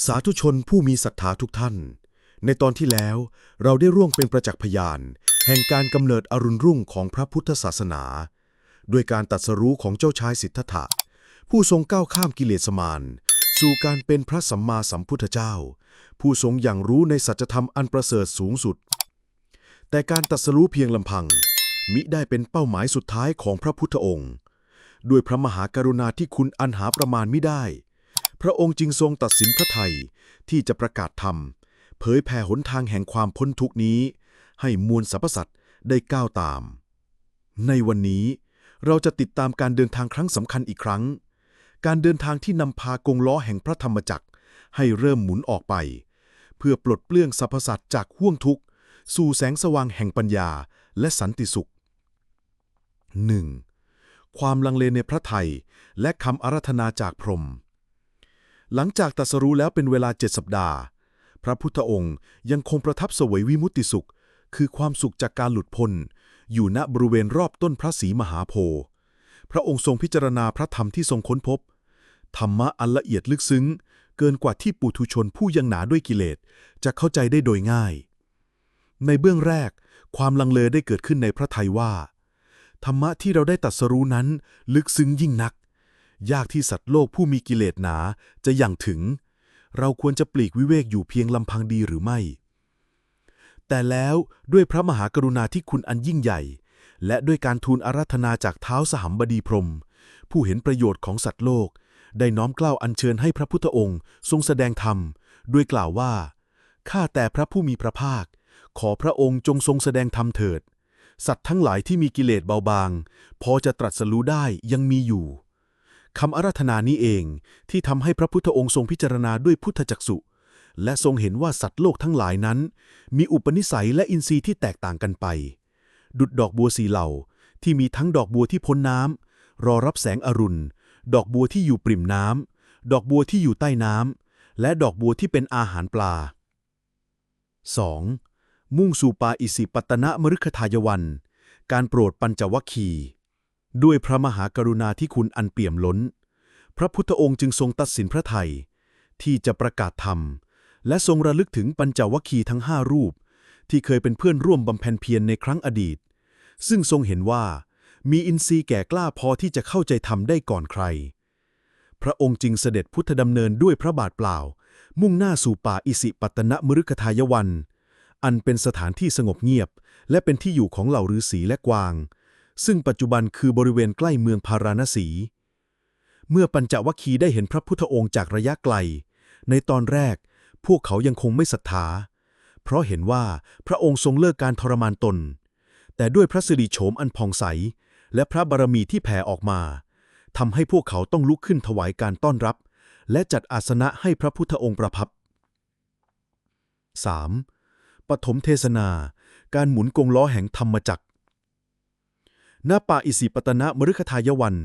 สาธุชนผู้มีศรัทธาทุกท่าน ในตอนที่แล้วเราได้ร่วมเป็นประจักษ์พยาน แห่งการกำเนิดอรุณรุ่งของพระพุทธศาสนา ด้วยการตัดสรู้ของเจ้าชายสิทธัตถะ ผู้ทรงก้าวข้ามกิเลสมารสู่การเป็นพระสัมมาสัมพุทธเจ้า ผู้ทรงอย่างรู้ในสัจธรรมอันประเสริฐสูงสุด แต่การตัดสรู้เพียงลำพัง มิได้เป็นเป้าหมายสุดท้ายของพระพุทธองค์ ด้วยพระมหากรุณาที่คุณอันหาประมาณไม่ได้ พระองค์จึงทรงตัดสินพระทัยที่จะประกาศธรรม เผยแผ่หนทางแห่งความพ้นทุกนี้ ให้มวลสรรพสัตว์ได้ก้าวตาม ในวันนี้เราจะติดตามการเดินทางครั้งสำคัญอีกครั้ง การเดินทางที่นำพากงล้อแห่งพระธรรมจักร ให้เริ่มหมุนออกไป เพื่อปลดเปลื้องสรรพสัตว์จากห่วงทุกข์สู่แสงสว่างแห่งปัญญาและสันติสุข 1. ความลังเลในพระไทยและคำอารัธนาจากพรหม หลังจากตัสรู้แล้วเป็นเวลาเจ็ดสัปดาห์ พระพุทธองค์ยังคงประทับสวยวิมุตติสุข คือความสุขจากการหลุดพ้นอยู่ณบริเวณรอบต้นพระศรีมหาโพธิ์พระองค์ทรงพิจารณาพระธรรมที่ทรงค้นพบ ธรรมะอันละเอียดลึกซึ้ง เกินกว่าที่ปุถุชนผู้ยังหนาด้วยกิเลสจะเข้าใจได้โดยง่าย ในเบื้องแรก ความลังเลได้เกิดขึ้นในพระทัยว่า ธรรมะที่เราได้ตรัสรู้นั้นลึกซึ้งยิ่งนัก ยากที่สัตว์โลกผู้มีกิเลสหนาจะอย่างถึง เราควรจะปลีกวิเวกอยู่เพียงลำพังดีหรือไม่ แต่แล้วด้วยพระมหากรุณาธิคุณอันยิ่งใหญ่ และด้วยการทูลอาราธนาจากเท้าสหัมบดีพรม ผู้เห็นประโยชน์ของสัตว์โลก ได้น้อมกล้าวอัญเชิญให้พระพุทธองค์ ทรงแสดงธรรม ด้วยกล่าวว่าข้าแต่พระผู้มีพระภาค ขอพระองค์จงทรงแสดงธรรมเถิด สัตว์ทั้งหลายที่มีกิเลสเบาบาง พอจะตรัสรู้ได้ยังมีอยู่ คำอาราธนานี้เองที่ทำให้พระพุทธองค์ทรงพิจารณาด้วยพุทธจักษุและทรงเห็นว่าสัตว์โลกทั้งหลายนั้น มีอุปนิสัยและอินทรีย์ที่แตกต่างกันไป ดุดดอกบัวสีเหล่าที่มีทั้งดอกบัวที่พ้นน้ำรอรับแสงอรุณ ดอกบัวที่อยู่ปริ่มน้ำดอกบัวที่อยู่ใต้น้ำและดอกบัวที่เป็นอาหารปลา 2. มุ่งสู่ปาอิสิปตนะมฤคทายวัน การโปรดปัญจวัคคีย์ ด้วยพระมหากรุณาที่คุณอันเปี่ยมล้น พระพุทธองค์จึงทรงตัดสินพระไทย ที่จะประกาศธรรม และทรงระลึกถึงปัญจวัคคีย์ทั้งห้ารูป ที่เคยเป็นเพื่อนร่วมบำเพ็ญเพียรในครั้งอดีต ซึ่งทรงเห็นว่ามีอินทรีย์แก่กล้าพอที่จะเข้าใจธรรมได้ก่อนใคร พระองค์จึงเสด็จพุทธดำเนินด้วยพระบาทเปล่า มุ่งหน้าสู่ป่าอิสิปตนะมฤคทายวัน อันเป็นสถานที่สงบเงียบ และเป็นที่อยู่ของเหล่าฤาษีและกวาง ซึ่งปัจจุบันคือบริเวณใกล้เมืองพาราณสี เมื่อปัญจวัคคีย์ได้เห็นพระพุทธองค์จากระยะไกล ในตอนแรก พวกเขายังคงไม่ศรัทธา เพราะเห็นว่าพระองค์ทรงเลิกการทรมานตน แต่ด้วยพระสิริโฉมอันผ่องใส และพระบารมีที่แผ่ออกมาทำให้พวกเขาต้องลุกขึ้นถวายการต้อนรับ และจัดอาสนะให้พระพุทธองค์ประพับ 3. ปฐมเทศนา การหมุนกงล้อแห่งธรรมจักร ณป่าอิสิปตนะมฤคทายวัน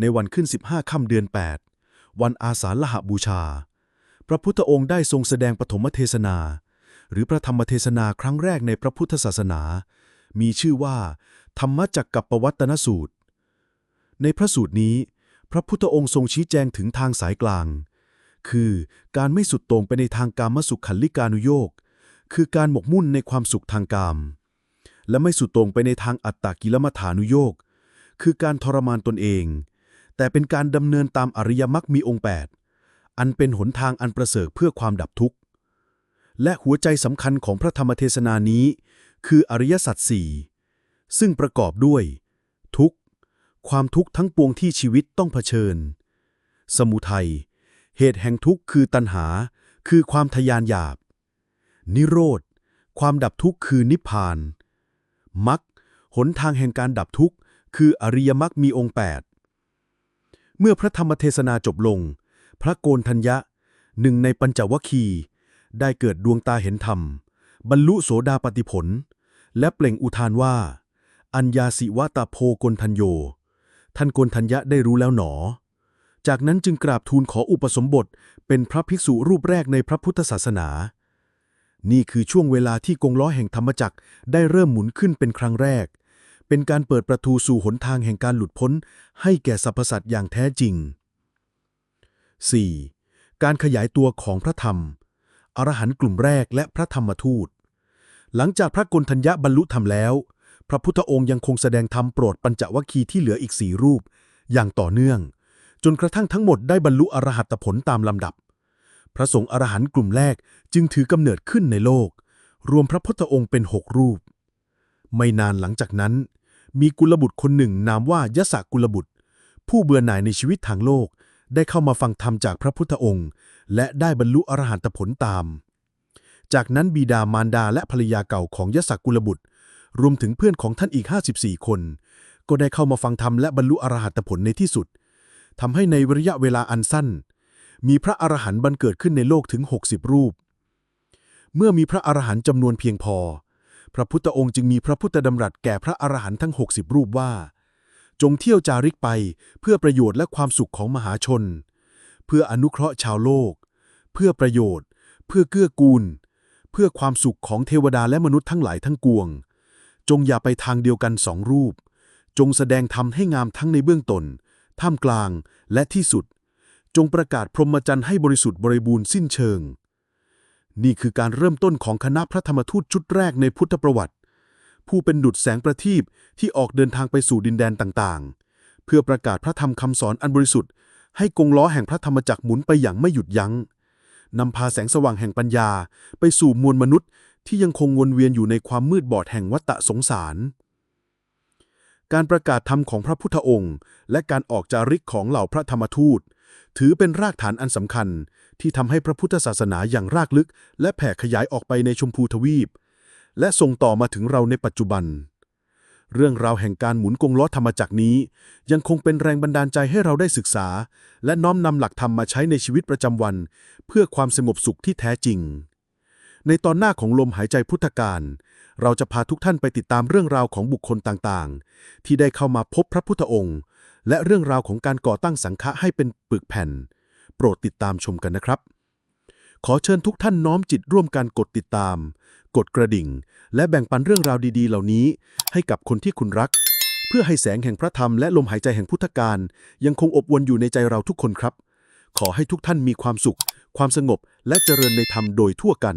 ในวันขึ้น 15ค่ำเดือน 8 วันอาสาฬหบูชา พระพุทธองค์ได้ทรงแสดงปฐมเทศนา หรือพระธรรมเทศนาครั้งแรกในพระพุทธศาสนา มีชื่อว่า ธรรมจักกับปวัตนสูตร ในพระสูตรนี้ พระพุทธองค์ทรงชี้แจงถึงทางสายกลาง คือการไม่สุดต่งไปในทางกามสุขขันลิกานุโยกคือการหมกมุ่นในความสุขทางกาม และไม่สุดต่งไปในทางอัตตกิลมัฐานุโยกคือการทรมานตนเอง แต่เป็นการดำเนินตามอริยมรรคมีองค์ 8 อันเป็นหนทางอันประเสริฐเพื่อความดับทุกข์ และหัวใจสำคัญของพระธรรมเทศนานี้ คืออริยสัจสี่ซึ่งประกอบด้วย ทุกข์ ความทุกข์ทั้งปวงที่ชีวิตต้องเผชิญ สมุทัย เหตุแห่งทุกข์คือตัณหา คือความทยานหยาบ นิโรธ ความดับทุกข์คือนิพพาน มรรคหนทางแห่งการดับทุกข์ คืออริยมรรคมีองค์ 8 เมื่อพระธรรมเทศนาจบลง พระโกนทัญญะหนึ่งในปัญจวคีได้เกิดดวงตาเห็นธรรม บรรลุโสดาปติผล และเปล่งอุทานว่า อัญญาสิวะตาโพกนทัญโย ท่านโกนทัญญะได้รู้แล้วหนอ จากนั้นจึงกราบทูลขออุปสมบทเป็นพระภิกษุรูปแรกในพระพุทธศาสนา นี่คือช่วงเวลาที่กงล้อแห่งธรรมจักรได้เริ่มหมุนขึ้นเป็นครั้งแรก เป็นการเปิดประตูสู่หนทางแห่งการหลุดพ้น ให้แก่สรรพสัตว์อย่างแท้จริง 4. การขยายตัวของพระธรรม อรหันต์กลุ่มแรกและพระธรรมทูต หลังจากพระกนทัญญะบรรลุธรรมแล้ว พระพุทธองค์ยังคงแสดงธรรมโปรดปัญจวัคคีย์ที่เหลืออีกสี่รูป อย่างต่อเนื่อง จนกระทั่งทั้งหมดได้บรรลุอรหัตผลตามลำดับ พระสงฆ์อรหันต์กลุ่มแรกจึงถือกำเนิดขึ้นในโลก รวมพระพุทธองค์เป็นหกรูป ไม่นานหลังจากนั้น มีกุลบุตรคนหนึ่งนามว่ายศกุลบุตร ผู้เบื่อหน่ายในชีวิตทางโลกได้เข้ามาฟังธรรมจากพระพุทธองค์ และได้บรรลุอรหันตผลตาม จากนั้นบิดามารดาและภรรยาเก่าของยศกุลบุตร รวมถึงเพื่อนของท่านอีก 54 คน ก็ได้เข้ามาฟังธรรมและบรรลุอรหัตผลในที่สุดทำให้ในระยะเวลาอันสั้น มีพระอรหันต์บันเกิดขึ้นในโลกถึง 60 รูป เมื่อมีพระอรหันต์จำนวนเพียงพอ พระพุทธองค์จึงมีพระพุทธดำรัสแก่พระอรหันต์ทั้ง 60 รูปว่า จงเที่ยวจาริกไปเพื่อประโยชน์และความสุขของมหาชน เพื่ออนุเคราะห์ชาวโลก เพื่อประโยชน์ เพื่อเกื้อกูล เพื่อความสุขของเทวดาและมนุษย์ทั้งหลายทั้งปวง จงอย่าไปทางเดียวกันสองรูป จงแสดงธรรมให้งามทั้งในเบื้องตนท่ามกลางและที่สุด จงประกาศพรหมจรรย์ให้บริสุทธิ์บริบูรณ์สิ้นเชิง นี่คือการเริ่มต้นของคณะพระธรรมทูตชุดแรกในพุทธประวัติ ผู้เป็นดุจแสงประทีปที่ออกเดินทางไปสู่ดินแดนต่างๆ เพื่อประกาศพระธรรมคำสอนอันบริสุทธิ์ ให้กงล้อแห่งพระธรรมจักรหมุนไปอย่างไม่หยุดยัง้งนำพาแสงสว่างแห่งปัญญา ไปสู่มวลมนุษย์ ที่ยังคงวนเวียนอยู่ในความมืดบอดแห่งวัฏสงสาร การประกาศธรรมของพระพุทธองค์ และการออกจาริกของเหล่าพระธรรมทูต ถือเป็นรากฐานอันสำคัญ ที่ทำให้พระพุทธศาสนาอย่างรากลึก และแผ่ขยายออกไปในชมพูทวีป และส่งต่อมาถึงเราในปัจจุบัน เรื่องราวแห่งการหมุนกงล้อธรรมจักรนี้ ยังคงเป็นแรงบันดาลใจให้เราได้ศึกษา และน้อมนำหลักธรรมมาใช้ในชีวิตประจำวัน เพื่อความสงบสุขที่แท้จริง ในตอนหน้าของลมหายใจพุทธการเราจะพาทุกท่านไปติดตามเรื่องราวของบุคคลต่างๆ ที่ได้เข้ามาพบพระพุทธองค์ และเรื่องราวของการก่อตั้งสังฆะให้เป็นปึกแผ่น โปรดติดตามชมกันนะครับ ขอเชิญทุกท่านน้อมจิตร่วมการกดติดตาม กดกระดิ่ง และแบ่งปันเรื่องราวดีๆ เหล่านี้ ให้กับคนที่คุณรัก เพื่อให้แสงแห่งพระธรรมและลมหายใจแห่งพุทธการ ยังคงอบอวลอยู่ในใจเราทุกคนครับ ขอให้ทุกท่านมีความสุข ความสงบและเจริญในธรรมโดยทั่วกัน